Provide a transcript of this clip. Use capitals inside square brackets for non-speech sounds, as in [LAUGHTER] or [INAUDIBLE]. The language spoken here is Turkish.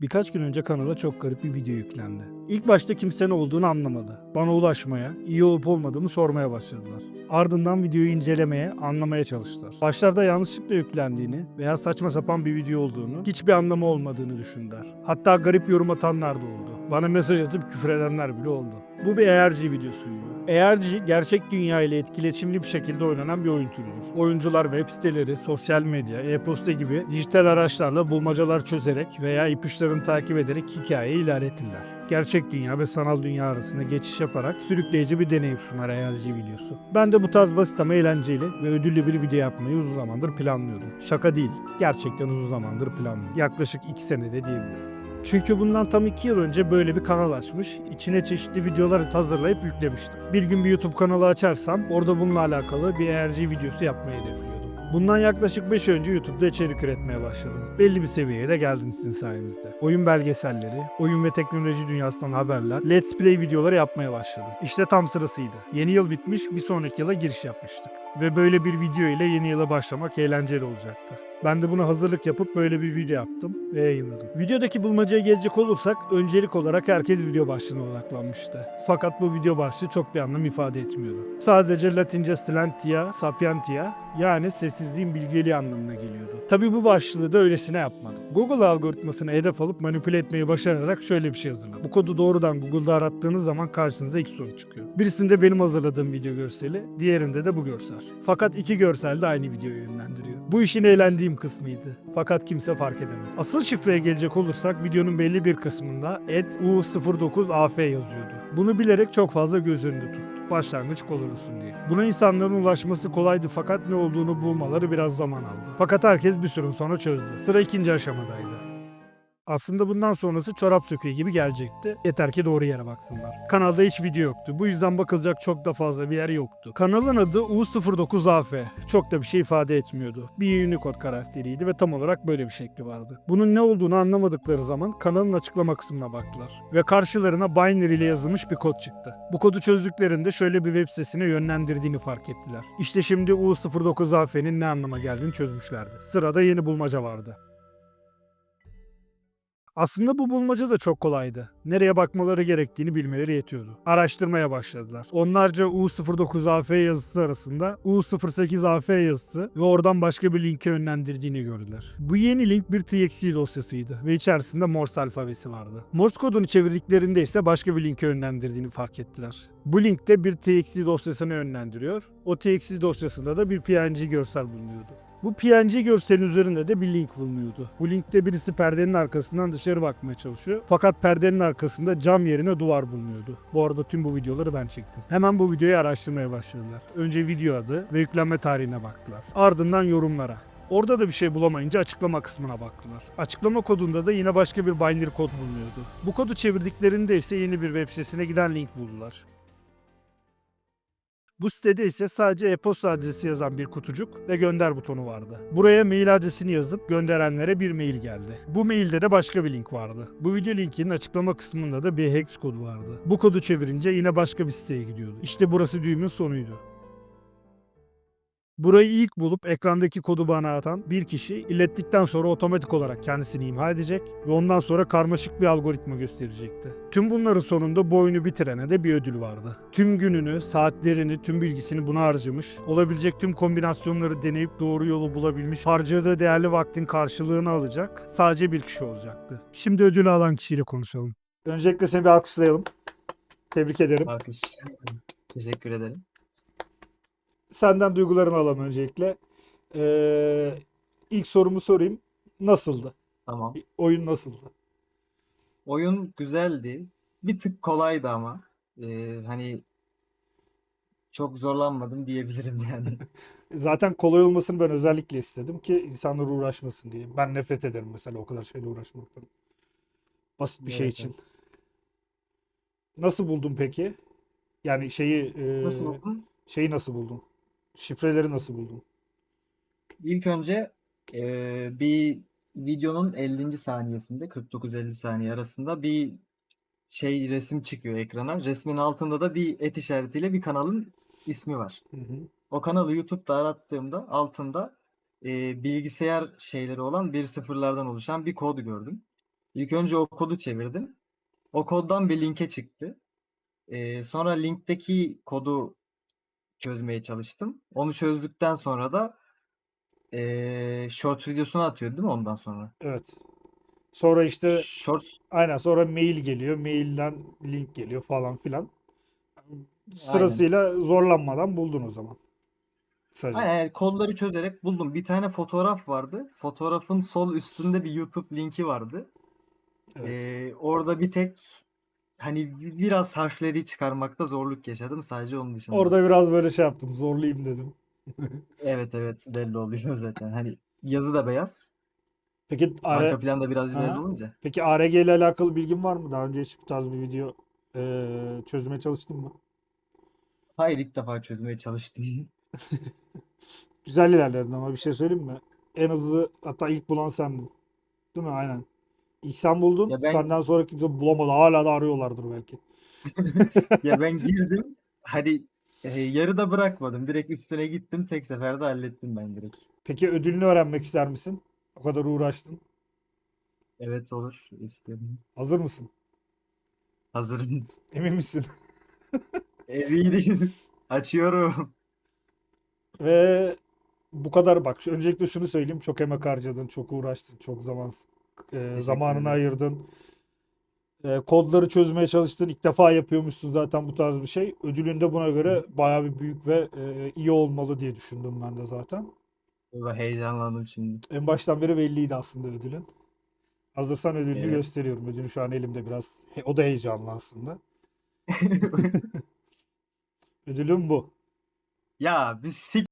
Birkaç gün önce kanala çok garip bir video yüklendi. İlk başta kimse ne olduğunu anlamadı. Bana ulaşmaya, iyi olup olmadığımı sormaya başladılar. Ardından videoyu incelemeye, anlamaya çalıştılar. Başlarda yanlışlıkla yüklendiğini veya saçma sapan bir video olduğunu, hiçbir anlamı olmadığını düşündüler. Hatta garip yorum atanlar da oldu. Bana mesaj atıp küfür edenler bile oldu. Bu bir ARG videosuydu. ARG, gerçek dünya ile etkileşimli bir şekilde oynanan bir oyun türüdür. Oyuncular web siteleri, sosyal medya, e-posta gibi dijital araçlarla bulmacalar çözerek veya ipuçlarını takip ederek hikayeyi ilerletirler. Gerçek dünya ve sanal dünya arasında geçiş yaparak sürükleyici bir deneyim sunar ARG videosu. Ben de bu tarz basit ama eğlenceli ve ödüllü bir video yapmayı uzun zamandır planlıyordum. Şaka değil, gerçekten uzun zamandır planlıyordum. Yaklaşık 2 senede diyebiliriz. Çünkü bundan tam 2 yıl önce böyle bir kanal açmış, içine çeşitli videolar hazırlayıp yüklemiştim. Bir gün bir YouTube kanalı açarsam orada bununla alakalı bir ARG videosu yapmayı hedefliyordum. Bundan yaklaşık 5 önce YouTube'da içerik üretmeye başladım. Belli bir seviyeye de geldim sizin sayenizde. Oyun belgeselleri, oyun ve teknoloji dünyasından haberler, Let's Play videoları yapmaya başladım. İşte tam sırasıydı. Yeni yıl bitmiş, bir sonraki yıla giriş yapmıştık. Ve böyle bir video ile yeni yıla başlamak eğlenceli olacaktı. Ben de buna hazırlık yapıp böyle bir video yaptım ve yayınladım. Videodaki bulmacaya gelecek olursak öncelik olarak herkes video başlığına odaklanmıştı. Fakat bu video başlığı çok bir anlam ifade etmiyordu. Sadece Latince slentia, sapientia yani sessizliğin bilgeliği anlamına geliyordu. Tabi bu başlığı da öylesine yapmadım. Google algoritmasını hedef alıp manipüle etmeyi başararak şöyle bir şey hazırladım. Bu kodu doğrudan Google'da arattığınız zaman karşınıza iki sonuç çıkıyor. Birisinde benim hazırladığım video görseli, diğerinde de bu görsel. Fakat iki görsel de aynı videoyu yönlendiriyor. Bu işin eğlendiğim kısmıydı. Fakat kimse fark edemedi. Asıl şifreye gelecek olursak videonun belli bir kısmında et u09af yazıyordu. Bunu bilerek çok fazla göz önünde tuttum. Başlangıç kolay olsun diye. Buna insanların ulaşması kolaydı fakat ne olduğunu bulmaları biraz zaman aldı. Fakat herkes bir süre sonra çözdü. Sıra ikinci aşamadaydı. Aslında bundan sonrası çorap söküğü gibi gelecekti. Yeter ki doğru yere baksınlar. Kanalda hiç video yoktu. Bu yüzden bakılacak çok da fazla bir yer yoktu. Kanalın adı U09AF. Çok da bir şey ifade etmiyordu. Bir Unicode karakteriydi ve tam olarak böyle bir şekli vardı. Bunun ne olduğunu anlamadıkları zaman kanalın açıklama kısmına baktılar. Ve karşılarına binary ile yazılmış bir kod çıktı. Bu kodu çözdüklerinde şöyle bir web sitesine yönlendirdiğini fark ettiler. İşte şimdi U09AF'nin ne anlama geldiğini çözmüşlerdi. Sırada yeni bulmaca vardı. Aslında bu bulmaca da çok kolaydı. Nereye bakmaları gerektiğini bilmeleri yetiyordu. Araştırmaya başladılar. Onlarca U09AF yazısı arasında U08AF yazısı ve oradan başka bir linke yönlendirdiğini gördüler. Bu yeni link bir TXT dosyasıydı ve içerisinde Morse alfabesi vardı. Morse kodunu çevirdiklerinde ise başka bir linke yönlendirdiğini fark ettiler. Bu linkte bir TXT dosyasına yönlendiriyor. O TXT dosyasında da bir PNG görsel bulunuyordu. Bu PNG görselin üzerinde de bir link bulunuyordu. Bu linkte birisi perdenin arkasından dışarı bakmaya çalışıyor. Fakat perdenin arkasında cam yerine duvar bulunuyordu. Bu arada tüm bu videoları ben çektim. Hemen bu videoyu araştırmaya başladılar. Önce video adı ve yüklenme tarihine baktılar. Ardından yorumlara. Orada da bir şey bulamayınca açıklama kısmına baktılar. Açıklama kodunda da yine başka bir binary kod bulunuyordu. Bu kodu çevirdiklerinde ise yeni bir web sitesine giden link buldular. Bu sitede ise sadece e-posta adresi yazan bir kutucuk ve gönder butonu vardı. Buraya mail adresini yazıp gönderenlere bir mail geldi. Bu mailde de başka bir link vardı. Bu video linkinin açıklama kısmında da bir hex kodu vardı. Bu kodu çevirince yine başka bir siteye gidiyordu. İşte burası düğümün sonuydu. Burayı ilk bulup ekrandaki kodu bana atan bir kişi ilettikten sonra otomatik olarak kendisini imha edecek ve ondan sonra karmaşık bir algoritma gösterecekti. Tüm bunların sonunda bu oyunu bitirene de bir ödül vardı. Tüm gününü, saatlerini, tüm bilgisini buna harcamış, olabilecek tüm kombinasyonları deneyip doğru yolu bulabilmiş, harcadığı değerli vaktin karşılığını alacak sadece bir kişi olacaktı. Şimdi ödülü alan kişiyle konuşalım. Öncelikle seni bir alkışlayalım. Tebrik ederim. Alkış. Teşekkür ederim. Senden duygularını alalım öncelikle. Ee, ilk sorumu sorayım. Nasıldı? Tamam. Oyun nasıldı? Oyun güzeldi. Bir tık kolaydı ama. Ee, hani çok zorlanmadım diyebilirim [LAUGHS] yani. [LAUGHS] Zaten kolay olmasını ben özellikle istedim ki insanlar uğraşmasın diye. Ben nefret ederim mesela o kadar şeyle uğraşmaktan. Basit bir şey Evet, için. Nasıl buldun peki? Yani şeyi e, Nasıl buldun? şeyi nasıl buldun? Şifreleri nasıl buldun? İlk önce ee, bir videonun 50. saniyesinde 49-50 saniye arasında bir şey resim çıkıyor ekrana. Resmin altında da bir et işaretiyle bir kanalın ismi var. Hı hı. O kanalı YouTube'da arattığımda altında e, bilgisayar şeyleri olan bir sıfırlardan oluşan bir kod gördüm. İlk önce o kodu çevirdim. O koddan bir linke çıktı. Ee, sonra linkteki kodu çözmeye çalıştım. Onu çözdükten sonra da ee, short videosunu atıyor değil mi ondan sonra? Evet. Sonra işte Shorts aynen sonra mail geliyor. Mailden link geliyor falan filan. Sırasıyla zorlanmadan buldun o zaman. Kısaca. Aynen yani kodları çözerek buldum. Bir tane fotoğraf vardı. Fotoğrafın sol üstünde bir YouTube linki vardı. Evet. Ee, orada bir tek hani bi- biraz harfleri çıkarmakta zorluk yaşadım sadece onun dışında. Orada biraz böyle şey yaptım. Zorlayayım dedim. [LAUGHS] Evet evet belli oluyor [LAUGHS] zaten. Hani yazı da beyaz. Peki Arka AR, planda biraz Aha. beyaz olunca. peki ARG ile alakalı bilgin var mı? Daha önce hiç bu tarz bir video eee, çözmeye çalıştın mı? Hayır ilk defa çözmeye çalıştım. [LAUGHS] Güzel ilerledin ama bir şey söyleyeyim mi? En hızlı hatta ilk bulan sendin. Değil mi? Aynen. İlk sen buldun. Ya ben- Senden sonra kimse bulamadı. Hala da arıyorlardır belki. [LAUGHS] Ya ben girdim. Hani e, yarıda bırakmadım. Direkt üstüne gittim. Tek seferde hallettim ben direkt. Peki ödülünü öğrenmek ister misin? O kadar uğraştın. Evet olur. istiyorum. Hazır mısın? Hazırım. Emin misin? [LAUGHS] Eminim. Açıyorum. Ve bu kadar bak. Öncelikle şunu söyleyeyim. Çok emek harcadın, çok uğraştın, çok zaman e, zamanını ayırdın. E, kodları çözmeye çalıştın. İlk defa yapıyormuşsun zaten bu tarz bir şey. Ödülün de buna göre bayağı bir büyük ve e, iyi olmalı diye düşündüm ben de zaten. Valla heyecanlandım şimdi. En baştan beri belliydi aslında ödülün. Hazırsan ödülünü Evet. gösteriyorum. Ödülü şu an elimde biraz. he- O da heyecanlı aslında. [LAUGHS] Ödülüm bu. ya bir sik